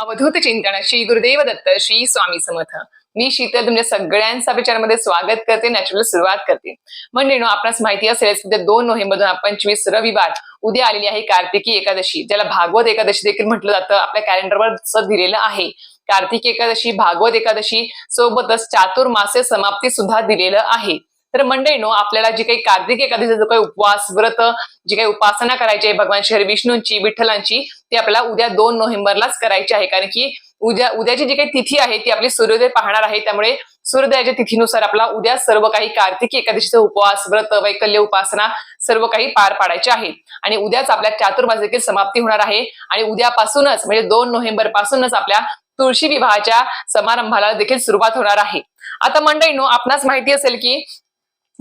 अवधूत चिंतन श्री गुरुदेव दत्त श्री स्वामी समर्थ. मी शीतल तुमच्या सगळ्यांचा विचारमध्ये स्वागत करते नॅचरल सुरुवात करते. म्हणजे आपणास माहिती असेल की दोन नोव्हेंबर दोन हजार पंचवीस रविवार. उद्या आलेली आहे कार्तिकी एकादशी ज्याला भागवत एकादशी देखील म्हटलं जातं. आपल्या कॅलेंडरवर दिलेलं आहे. कार्तिकी एकादशी भागवत एकादशी सोबतच चातुर्मासे समाप्ती सुद्धा दिलेलं आहे. तर मंडळीनो आपल्याला जी काही कार्तिक एकादशीचा जो काही उपवास व्रत जी काही उपासना करायची आहे भगवान श्री विष्णूंची विठ्ठलांची ती आपल्याला उद्या दोन नोव्हेंबरलाच करायची आहे. कारण की उद्या उद्याची जी काही तिथी आहे ती आपली सूर्योदय पाहणार आहे. त्यामुळे सूर्योदयाच्या तिथीनुसार आपला उद्या सर्व काही कार्तिकी एकादशीचा उपवास व्रत वैकल्य उपासना सर्व काही पार पाडायचे आहे. आणि उद्याच आपल्या चातुर्मास देखील समाप्ती होणार आहे. आणि उद्यापासूनच म्हणजे दोन नोव्हेंबर पासूनच आपल्या तुळशी विवाहाच्या समारंभाला देखील सुरुवात होणार आहे. आता मंडळीनो आपणास माहिती असेल की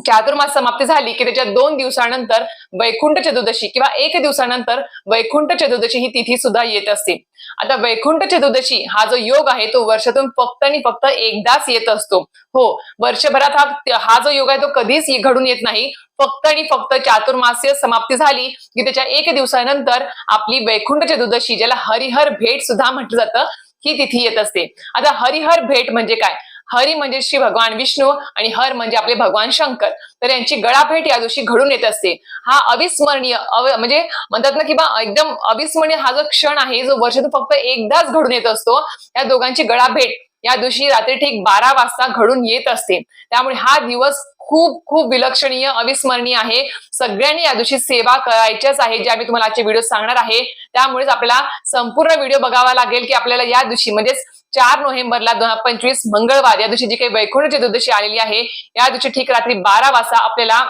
चातुर्मास समाप्ती झाली की त्याच्या दोन दिवसानंतर वैकुंठ चतुर्दशी किंवा एक दिवसानंतर वैकुंठ चतुर्दशी ही तिथी सुद्धा येत असते. आता वैकुंठ चतुर्दशी हा जो योग आहे तो वर्षातून फक्त आणि फक्त एकदाच येत असतो. हो वर्षभरात हा हा जो योग आहे तो कधीच घडून येत नाही. फक्त आणि फक्त चातुर्मास्य समाप्ती झाली की त्याच्या एक दिवसानंतर आपली वैकुंठ चतुर्दशी ज्याला हरिहर भेट सुद्धा म्हटलं जातं ही तिथी येत असते. आता हरिहर भेट म्हणजे काय? हरी म्हणजे श्री भगवान विष्णू आणि हर म्हणजे आपले भगवान शंकर. तर यांची गळाभेट या दिवशी घडून येत असते. हा अविस्मरणीय म्हणजे म्हणतात ना की बा एकदम अविस्मरणीय हा जो क्षण आहे जो वर्षातून फक्त एकदाच घडून येत असतो या दोघांची गळाभेट या दिवशी रात्री ठीक बारा वाजता घडून येत असते. त्यामुळे हा दिवस खूप खूप विलक्षणीय अविस्मरणीय आहे. सगळ्यांनी या दिवशी सेवा करायच्याच आहे जे आम्ही तुम्हाला आजचे व्हिडिओ सांगणार आहे. त्यामुळेच आपल्याला संपूर्ण व्हिडिओ बघावा लागेल की आपल्याला या दिवशी म्हणजेच चार नोव्हेंबरला दोन हजार पंचवीस मंगळवार या दिवशी जी काही वैकुंठ चतुर्दशी आलेली आहे या दिवशी ठीक रात्री बारा वाजता आपल्याला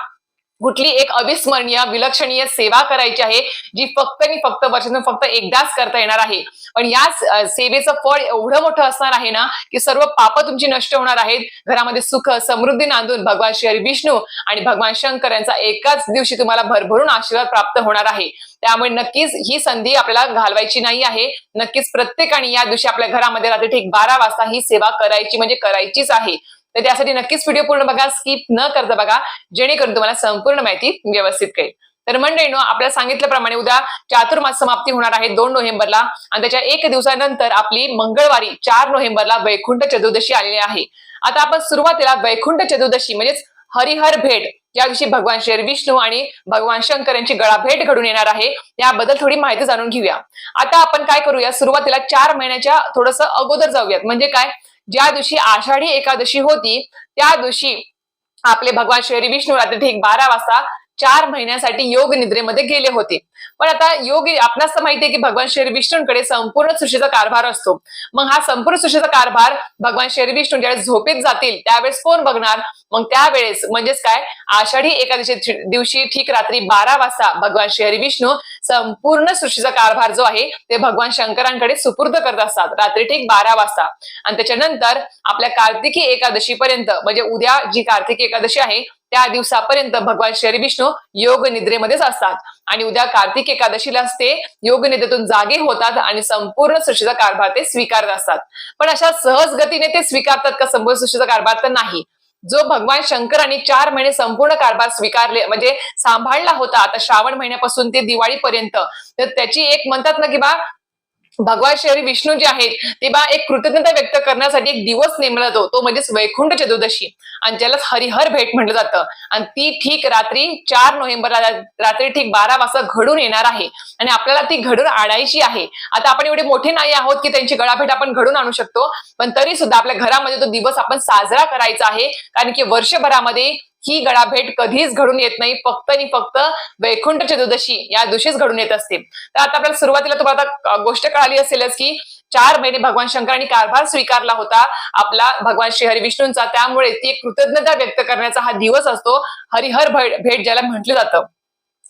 कुठली एक अविस्मरणीय विलक्षणीय सेवा करायची आहे जी फक्त आणि फक्त वर्षातून फक्त एकदाच करता येणार आहे. पण या सेवेचं फळ एवढं मोठं असणार आहे ना की सर्व पाप तुमची नष्ट होणार आहेत. घरामध्ये सुख समृद्धी नांदून भगवान श्री विष्णू आणि भगवान शंकर यांचा एकाच दिवशी तुम्हाला भरभरून आशीर्वाद प्राप्त होणार आहे. त्यामुळे नक्कीच ही संधी आपल्याला घालवायची नाही आहे. नक्कीच प्रत्येकाने या दिवशी आपल्या घरामध्ये रात्री ठीक बारा वाजता ही सेवा करायची म्हणजे करायचीच आहे. तर त्यासाठी नक्कीच व्हिडिओ पूर्ण बघा स्किप न करता बघा. जेणेकरून तुम्हाला संपूर्ण माहिती व्यवस्थित कळेल. तर मंडळीनो आपल्याला सांगितल्याप्रमाणे उद्या चातुर्मास समाप्ती होणार आहे दोन नोव्हेंबरला. आणि त्याच्या एक दिवसानंतर आपली मंगळवारी चार नोव्हेंबरला वैकुंठ चतुर्दशी आलेली आहे. आता आपण सुरुवातीला वैकुंठ चतुर्दशी म्हणजेच हरिहर भेट या दिवशी भगवान श्री विष्णू आणि भगवान शंकर यांची गळा भेट घडून येणार आहे याबद्दल थोडी माहिती जाणून घेऊया. आता आपण काय करूया सुरुवातीला चार महिन्याच्या थोडस अगोदर जाऊयात. म्हणजे काय? ज्या दिवशी आषाढी एकादशी होती त्या दिवशी आपले भगवान श्री विष्णू रात्री ठीक बारा वाजता चार महिन्यासाठी योग निद्रेमध्ये गेले होते. पण आता योग आपणास माहिती आहे की भगवान श्री विष्णूंकडे संपूर्ण सृष्टीचा कारभार असतो. मग हा संपूर्ण सृष्टीचा कारभार भगवान श्री विष्णू ज्यावेळेस झोपेत जातील त्यावेळेस कोण बघणार? मग त्यावेळेस म्हणजेच काय? आषाढी एकादशी दिवशी ठीक रात्री बारा वाजता भगवान श्री विष्णू संपूर्ण सृष्टीचा कारभार जो आहे ते भगवान शंकरांकडे सुपूर्द करत असतात. रात्री ठीक बारा वाजता. आणि त्याच्यानंतर आपल्या कार्तिकी एकादशी पर्यंत म्हणजे उद्या जी कार्तिकी एकादशी आहे त्या दिवसापर्यंत भगवान श्री विष्णू योग निद्रेमध्येच असतात. आणि उद्या कार्तिक एकादशीला ते योग निद्रेतून जागे होतात आणि संपूर्ण सृष्टीचा कारभार ते स्वीकारत असतात. पण अशा सहज गतीने ते स्वीकारतात का? संपूर्ण सृष्टीचा कारभार तर नाही. जो भगवान शंकरांनी चार महिने संपूर्ण कारभार स्वीकारले म्हणजे सांभाळला होता आता श्रावण महिन्यापासून ते दिवाळीपर्यंत तर त्याची एक म्हणतात ना की बा भगवान श्री विष्णू जे आहेत ते बा एक कृतज्ञता व्यक्त करण्यासाठी एक दिवस नेमला जातो तो म्हणजेच वैकुंठ चतुर्दशी. आणि ज्यालाच हरिहर भेट म्हटलं जातं. आणि ती ठीक रात्री चार नोव्हेंबरला रात्री ठीक बारा वाजता घडून येणार आहे. आणि आपल्याला ती घडून आणायची आहे. आता आपण एवढे मोठे नाही आहोत की त्यांची गळाभेट आपण घडून आणू शकतो. पण तरी सुद्धा आपल्या घरामध्ये तो दिवस आपण साजरा करायचा आहे. कारण की वर्षभरामध्ये ही गळाभेट कधीच घडून येत नाही. फक्त आणि फक्त वैकुंठ चतुर्दशी या दिवशीच घडून येत असते. तर आता आपल्याला सुरुवातीला तुम्हाला गोष्ट कळाली असेलच की चार महिने भगवान शंकरांनी कारभार स्वीकारला होता. आपला भगवान श्री हरिविष्णूंचा. त्यामुळे ती कृतज्ञता व्यक्त करण्याचा हा दिवस असतो. हरिहर भेट ज्याला म्हटलं जातं.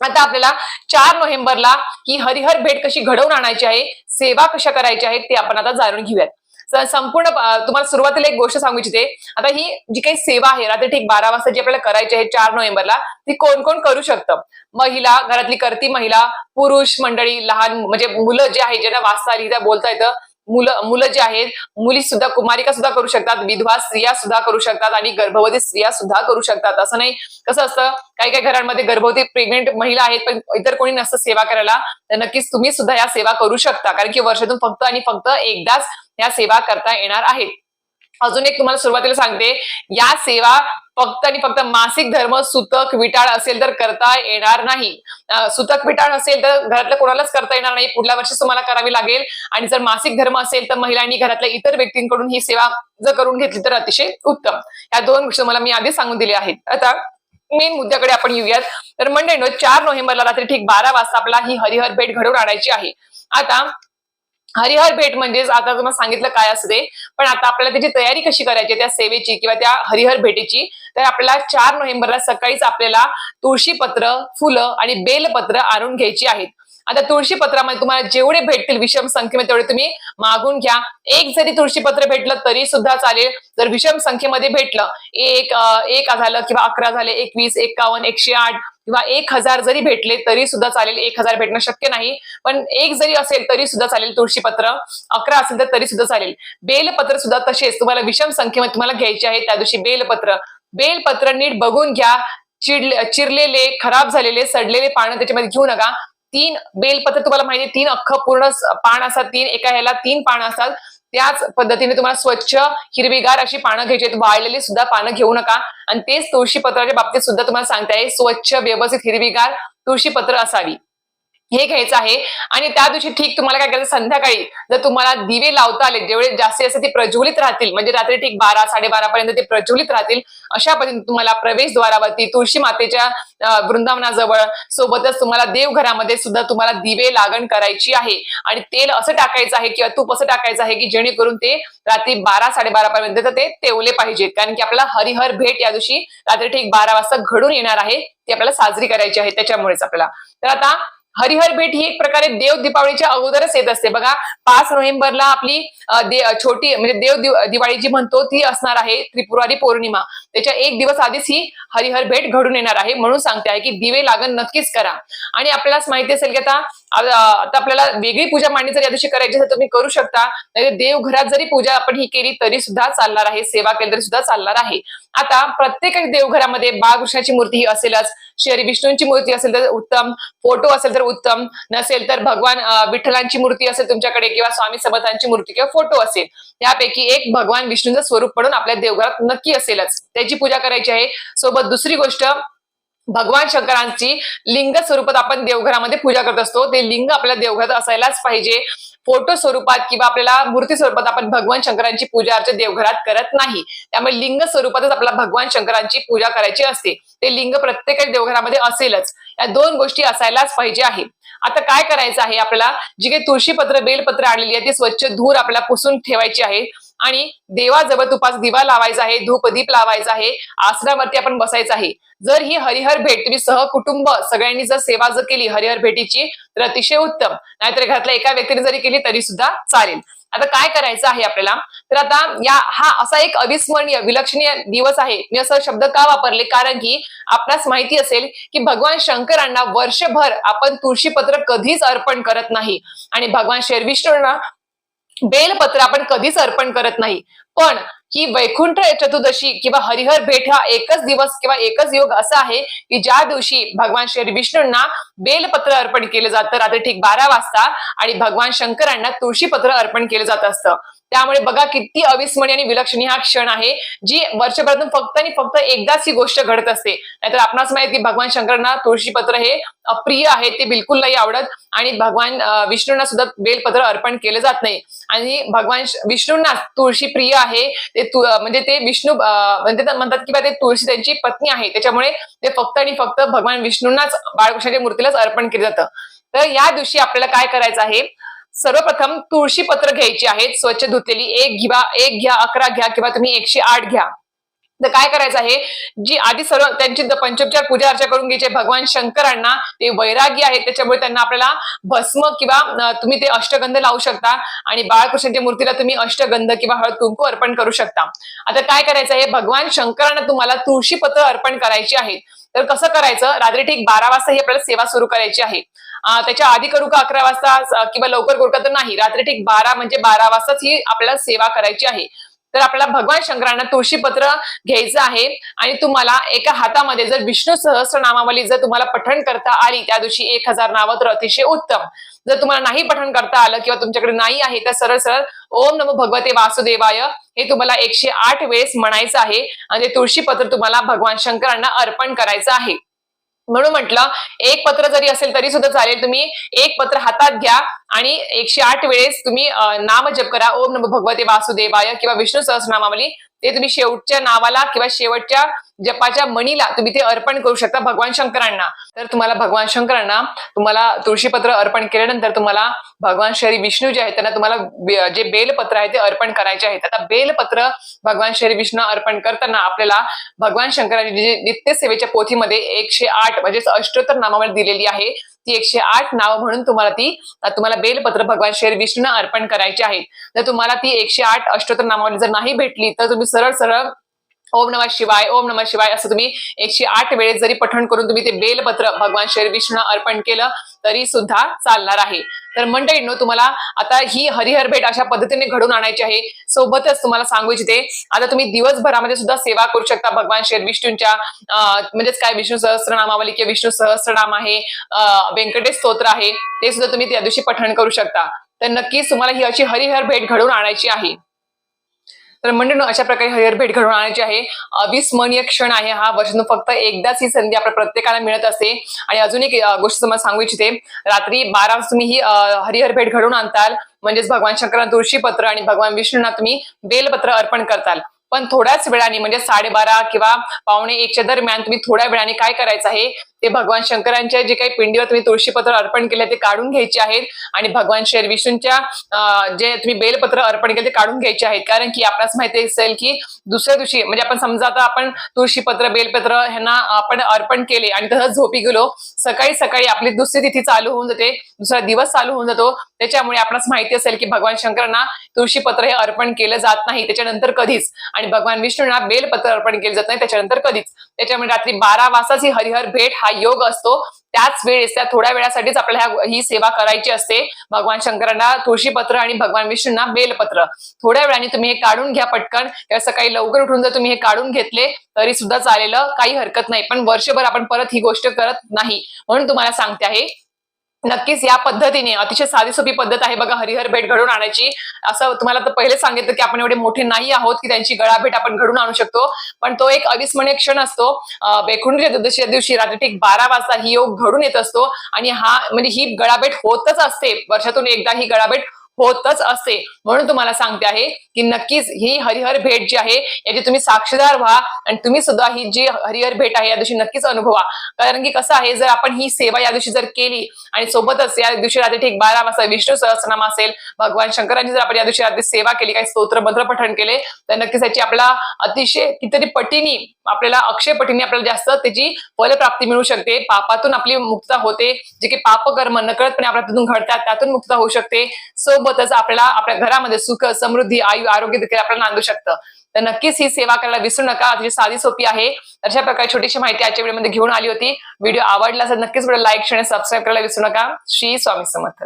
आता आपल्याला चार नोव्हेंबरला ही हरिहर भेट कशी घडवून आणायची आहे सेवा कशा करायची आहे ते आपण आता जाणून घेऊयात. संपूर्ण तुम्हाला सुरुवातीला एक गोष्ट सांगू इच्छिते. आता ही जी काही सेवा आहे रात्री ठीक बारा वाजता जी आपल्याला करायची आहे चार नोव्हेंबरला ती कोण कोण करू शकतं? महिला घरातली करती महिला पुरुष मंडळी लहान म्हणजे मुलं जे आहे ज्यांना वाचता लिहिता बोलता येतं मुलं मुलं जे आहेत मुली सुद्धा कुमारिका सुद्धा करू शकतात विधवा स्त्रिया सुद्धा करू शकतात आणि गर्भवती स्त्रिया सुद्धा करू शकतात. असं नाही कसं असतं काही काही घरांमध्ये गर्भवती प्रेग्नेंट महिला आहेत पण इतर कोणी नसतं सेवा करायला तर नक्कीच तुम्ही सुद्धा या सेवा करू शकता. कारण की वर्षातून फक्त आणि फक्त एकदाच या सेवा करता येणार आहेत अजून एक तुम्हाला सुरुवातीला सांगते या सेवा फक्त आणि फक्त मासिक धर्म सुतक विटाळ असेल तर करता येणार नाही. सुतक विटाळ असेल तर घरातल्या कोणालाच करता येणार नाही. पुढल्या वर्षी तुम्हाला करावी लागेल. आणि जर मासिक धर्म असेल तर महिलांनी घरातल्या इतर व्यक्तींकडून ही सेवा जर करून घेतली तर अतिशय उत्तम. या दोन गोष्टी तुम्हाला मी आधी सांगून दिल्या आहेत. आता मेन मुद्द्याकडे आपण येऊयात. तर मंडळीनो चार नोव्हेंबरला रात्री ठीक बारा वाजता आपला ही हरिहर भेट घडवून आणायची आहे. आता हरिहर भेट म्हणजेच आता तुम्हाला सांगितलं काय असते पण आता आपल्याला त्याची तयारी कशी करायची त्या सेवेची किंवा त्या हरिहर भेटीची? तर आपल्याला चार नोव्हेंबरला सकाळीच आपल्याला तुळशीपत्र फुलं आणि बेलपत्र आणून घ्यायची आहेत. आता तुळशीपत्रामध्ये तुम्हाला जेवढे भेटतील विषम संख्येमध्ये तेवढे तुम्ही मागून घ्या. एक जरी तुळशीपत्र भेटलं तरी सुद्धा चालेल. जर विषम संख्येमध्ये भेटलं एक एक झालं किंवा अकरा झाले एकवीस एकावन्न एकशे आठ किंवा एक हजार जरी भेटले तरी सुद्धा चालेल. एक हजार भेटणं शक्य नाही. पण एक जरी असेल तरी सुद्धा चालेल तुळशीपत्र अकरा असेल तर तरी सुद्धा चालेल. बेलपत्र सुद्धा तसेच तुम्हाला विषम संख्येमध्ये तुम्हाला घ्यायचे आहे. त्या दिवशी बेलपत्र. बेलपत्र नीट बघून घ्या. चिडले चिरलेले खराब झालेले सडलेले पानं त्याच्यामध्ये घेऊ नका. तीन बेलपत्र तुम्हाला माहिती तीन अख्खं पूर्ण पान असतात तीन एका ह्याला तीन पानं असतात. त्याच पद्धतीने तुम्हाला स्वच्छ हिरवीगार अशी पानं घ्यायची वाळलेली सुद्धा पानं घेऊ नका. आणि तेच तुळशीपत्राच्या बाबतीत सुद्धा तुम्हाला सांगता आहे स्वच्छ व्यवस्थित हिरवीगार तुळशीपत्र असावी. हे घ्यायचं आहे. आणि त्या दिवशी ठीक तुम्हाला काय करायचं संध्याकाळी जर तुम्हाला दिवे लावता आले जेवढे जास्तीत जास्त ते प्रज्वलित राहतील म्हणजे रात्री ठीक बारा साडेबारा पर्यंत ते प्रज्वलित राहतील अशा पद्धतीने तुम्हाला प्रवेशद्वारावरती तुळशी मातेच्या वृंदावनाजवळ सोबतच तुम्हाला देवघरामध्ये सुद्धा तुम्हाला दिवे लागण करायची आहे. आणि तेल असं टाकायचं आहे किंवा तूप असं टाकायचं आहे की जेणेकरून ते रात्री बारा साडेबारा पर्यंत तर ते तेवले पाहिजेत. कारण की आपल्याला हरिहर भेट या दिवशी रात्री ठीक बारा वाजता घडून येणार आहे ती आपल्याला साजरी करायची आहे त्याच्यामुळेच आपल्याला. तर आता हरिहर भेट ही एक प्रकारे देव दीपावलीच्या अगोदरच येत असते. बघा पाच नोव्हेंबरला आपली दे- छोटी म्हणजे देव दिवाळी जी म्हणतो ती असणार आहे त्रिपुरारी पौर्णिमा. त्याच्या एक दिवस आधीच ही हरिहर भेट घडून येणार आहे म्हणून सांगते आहे की दिवे लागण नक्कीच करा. आणि आपल्यालाच माहिती असेल की आता आता आपल्याला वेगळी पूजा मांडणी जर या दिवशी करायची असेल तर तुम्ही करू शकता. नाही देवघरात जरी पूजा आपण ही केली तरी सुद्धा चालणार आहे सेवा केली तरी सुद्धा चालणार आहे. आता प्रत्येक देवघरामध्ये बाळकृष्णाची मूर्ती ही असेलच श्री विष्णूंची मूर्ती असेल तर उत्तम फोटो असेल तर उत्तम नसेल तर भगवान विठ्ठलांची मूर्ती असेल तुमच्याकडे किंवा स्वामी समर्थांची मूर्ती किंवा फोटो असेल त्यापैकी एक भगवान विष्णूंचं स्वरूप म्हणून आपल्या देवघरात नक्की असेलच. त्याची पूजा करायची आहे. सोबत दुसरी गोष्ट भगवान शंकरांची लिंग स्वरूपात आपण देवघरामध्ये पूजा करत असतो. ते लिंग आपल्या देवघरात असायलाच पाहिजे. फोटो स्वरूपात किंवा आपल्याला मूर्ती स्वरूपात आपण भगवान शंकरांची पूजा अर्चा देवघरात करत नाही. त्यामुळे लिंग स्वरूपातच आपला भगवान शंकरांची पूजा करायची असते. ते लिंग प्रत्येक देवघरामध्ये असेलच. या दोन गोष्टी असायलाच पाहिजे आहे. आता काय करायचं आहे? आपल्याला जी काही तुळशीपत्र बेलपत्र आणलेली आहे ती स्वच्छ धूर आपल्याला पुसून ठेवायची आहे. आणि देवाजवळ तुपास दिवा लावायचा आहे धूपदीप लावायचा आहे आसनावरती आपण बसायचं आहे. जर ही हरिहर भेट तुम्ही सहकुटुंब सगळ्यांनी जर सेवा जर केली हरिहर भेटीची तर अतिशय उत्तम. नाहीतर घरातल्या एका व्यक्तीने जरी केली तरी सुद्धा चालेल. आता काय करायचं आहे आपल्याला? तर आता या हा असा एक अविस्मरणीय विलक्षणीय दिवस आहे. मी असं शब्द का वापरले? कारण की आपणास माहिती असेल की भगवान शंकरांना वर्षभर आपण तुळशीपत्र कधीच अर्पण करत नाही. आणि भगवान शेरविष्णूंना बेलपत्र आपण कधीच अर्पण करत नाही. पण ही वैकुंठ चतुर्दशी किंवा हरिहर भेट हा एकच दिवस किंवा एकच योग असा आहे की ज्या दिवशी भगवान श्री विष्णूंना बेलपत्र अर्पण केलं जातं रात्री ठीक बारा वाजता आणि भगवान शंकरांना तुळशीपत्र अर्पण केलं जात असतं. त्यामुळे बघा किती अविस्मरणीय आणि विलक्षणीय हा क्षण आहे जी वर्षभरातून फक्त आणि फक्त एकदाच ही गोष्ट घडत असते. नाहीतर आपणास माहिती की भगवान शंकरांना तुळशीपत्र हे अप्रिय आहे ते बिलकुल नाही आवडत. आणि भगवान विष्णूंना सुद्धा बेलपत्र अर्पण केलं जात नाही. आणि भगवान विष्णूंना तुळशी प्रिय आहे ते म्हणजे ते विष्णू म्हणजे म्हणतात की ते तुळशी त्यांची पत्नी आहे. त्याच्यामुळे ते फक्त आणि फक्त भगवान विष्णूंनाच बाळकृष्णाच्या मूर्तीलाच अर्पण केलं जातं. तर या दिवशी आपल्याला काय करायचं आहे सर्वप्रथम तुळशी पत्र घ्यायची आहेत स्वच्छ धुतलेली एक घ्या एक घ्या अकरा घ्या किंवा तुम्ही एकशे आठ घ्या. तर काय करायचं आहे? जी आधी सर्व त्यांची पंचोपचार पूजा अर्चा करून घ्यायची भगवान शंकरांना ते वैरागी आहेत त्याच्यामुळे त्यांना आपल्याला भस्म किंवा तुम्ही ते अष्टगंध लावू शकता आणि बाळकृष्णाच्या मूर्तीला तुम्ही अष्टगंध किंवा हळद कुंकू अर्पण करू शकता. आता काय करायचं आहे? भगवान शंकरांना तुम्हाला तुळशीपत्र अर्पण करायची आहेत तर कसं करायचं? रात्री ठीक बारा वाजता ही आपल्याला सेवा सुरू करायची आहे. त्याच्या आधी करू का अकरा वाजता? किंवा लवकर करू का? तर नाही. रात्री ठीक बारा म्हणजे बारा वाजताच ही आपल्याला सेवा करायची आहे. तर आपल्याला भगवान शंकरांना तुळशीपत्र घ्यायचं आहे. आणि तुम्हाला एका हातामध्ये जर विष्णू सहस्र नामावली जर तुम्हाला पठण करता आली त्या दिवशी एक हजार नावं तर अतिशय उत्तम. जर तुम्हाला नाही पठण करता आलं किंवा तुमच्याकडे नाही आहे तर सरळ सरळ ओम नमो भगवते वासुदेवाय हे तुम्हाला एकशे आठ वेळेस म्हणायचं आहे. आणि तुळशीपत्र तुम्हाला भगवान शंकरांना अर्पण करायचं आहे. म्हणून म्हटलं एक पत्र जरी असेल तरी सुद्धा चालेल तुम्ही. एक पत्र हातात घ्या आणि एकशे आठ वेळेस तुम्ही नाम जप करा. ओम नम भगवते वासुदेवाय किंवा विष्णू सहस्रनामावली ते तुम्ही शेवटच्या नावाला किंवा शेवटच्या जपाच्या मणीला तुम्ही ते अर्पण करू शकता भगवान शंकरांना. तर तुम्हाला भगवान शंकरांना तुम्हाला तुळशीपत्र अर्पण केल्यानंतर तुम्हाला भगवान श्री विष्णू जे आहेत त्यांना तुम्हाला जे बेलपत्र आहे ते अर्पण करायचे आहेत. आता बेलपत्र भगवान श्री विष्णू अर्पण करताना आपल्याला भगवान शंकरांची जी नित्य सेवेच्या पोथीमध्ये एकशे आठ म्हणजेच अष्टोत्तर नामावर दिलेली आहे. ती एकशे आठ नावं म्हणून तुम्हाला ती तुम्हाला बेलपत्र भगवान श्री विष्णूंना अर्पण करायची आहेत. जर तुम्हाला ती एकशे आठ अष्टोत्तर नामावली जर नाही भेटली तर तुम्ही सरळ सरळ ओम नमः शिवाय ओम नमः शिवाय असं तुम्ही एकशे आठ वेळेस जरी पठण करून तुम्ही ते बेलपत्र भगवान श्री विष्णू अर्पण केलं तरी सुद्धा चालणार आहे. तर मंडळींनो तुम्हाला आता ही हरिहर भेट अशा पद्धतीने घडून आणायची आहे. सोबतच तुम्हाला सांगू इच्छिते आता तुम्ही दिवसभरामध्ये सुद्धा सेवा करू शकता भगवान श्री विष्णूंच्या म्हणजेच काय विष्णू सहस्रनामावली किंवा विष्णू सहस्रनाम आहे व्यंकटेश स्तोत्र आहे ते सुद्धा तुम्ही त्या दिवशी पठण करू शकता. तर नक्कीच तुम्हाला ही अशी हरिहर भेट घडवून आणायची आहे. तर म्हणजे अशा प्रकारे हरिहर भेट घडवून आणायची आहे. अविस्मरणीय क्षण आहे हा. वर्षातून फक्त एकदाच ही संधी आपल्या प्रत्येकाला मिळत असते. आणि अजून एक गोष्ट तुम्हाला सांगू इच्छिते. रात्री बारा वाजता तुम्ही ही हरिहर भेट घडवून आणताल. म्हणजेच भगवान शंकरांना तुळशीपत्र आणि भगवान विष्णूंना तुम्ही बेलपत्र अर्पण करताल. पण थोड्याच वेळाने म्हणजे साडेबारा किंवा पावणे एकच्या दरम्यान तुम्ही थोड्या वेळाने काय करायचं आहे? ते भगवान शंकरांच्या जे काही पिंडीवर तुम्ही तुळशीपत्र अर्पण केले ते काढून घ्यायचे आहेत. आणि भगवान श्री विष्णूंच्या जे तुम्ही बेलपत्र अर्पण केले ते काढून घ्यायचे आहेत. कारण की आपल्यास माहिती असेल की दुसऱ्या दिवशी म्हणजे आपण समजा आता आपण तुळशीपत्र बेलपत्र ह्यांना आपण अर्पण केले आणि तसंच झोपी गेलो. सकाळी सकाळी आपली दुसरी तिथी चालू होऊन जाते. दुसरा दिवस चालू होऊन जातो. त्याच्यामुळे आपणास माहिती असेल की भगवान शंकरांना तुळशीपत्र हे अर्पण केलं जात नाही. त्याच्यानंतर कधीच. आणि भगवान विष्णूंना बेलपत्र अर्पण केलं जात नाही. त्याच्यानंतर कधीच. त्याच्यामुळे रात्री बारा वासाची हरिहर भेट हा योग असतो. त्याच वेळेस त्या थोड्या वेळासाठीच आपल्याला ही सेवा करायची असते. भगवान शंकरांना तुळशीपत्र आणि भगवान विष्णूंना बेलपत्र थोड्या वेळाने तुम्ही हे काढून घ्या पटकन. किंवा सकाळी लवकर उठून जर तुम्ही हे काढून घेतले तरी सुद्धा चालेल. काही हरकत नाही. पण वर्षभर आपण परत ही गोष्ट करत नाही. म्हणून तुम्हाला सांगते आहे नक्कीच या पद्धतीने अतिशय साधी सोपी पद्धत आहे बघा हरिहर भेट घडवून आणायची. असं तुम्हाला तर पहिले सांगितलं की आपण एवढे मोठे नाही आहोत की त्यांची गळाभेट आपण घडून आणू शकतो. पण तो एक अविस्मरणीय क्षण असतो. अं, वैकुंठ दिवशी रात्री ठीक बारा वाजता ही योग घडून येत असतो. आणि हा म्हणजे ही गळाभेट होतच असते. वर्षातून एकदा ही गळाभेट होतच असते म्हणून तुम्हाला सांगते आहे की नक्कीच ही हरिहर भेट जी आहे याची तुम्ही साक्षीदार व्हा आणि तुम्ही सुद्धा ही जी हरिहर भेट आहे या दिवशी नक्कीच अनुभवा. कारण की कसं आहे जर आपण ही सेवा या दिवशी जर केली आणि सोबतच या दिवशी रात्री ठीक बारा वाजता विष्णू सहस्रनाम असेल भगवान शंकरांची जर आपण या दिवशी रात्री सेवा केली काही स्तोत्र मंत्र पठण केले तर नक्कीच याची आपला अतिशय कितीतरी पटीनी आपल्याला अक्षय पटीने आपल्याला जास्त त्याची फलप्राप्ती मिळू शकते. पापातून आपली मुक्तता होते. जे काही पापकर्म नकळतपणे आपल्या तिथून घडतात त्यातून मुक्तता होऊ शकते. सोबतच आपल्याला आपल्या घरामध्ये सुख समृद्धी आयु आरोग्य देखील आपल्याला नांदू शकतं. तर नक्कीच ही सेवा करायला विसरू नका. अतिशय साधी सोपी आहे. अशा प्रकारे छोटीशी माहिती आजच्या व्हिडिओमध्ये घेऊन आली होती. व्हिडिओ आवडला असेल नक्कीच व्हिडिओ लाईक शेअर सबस्क्राईब करायला विसरू नका. श्री स्वामी समर्थ.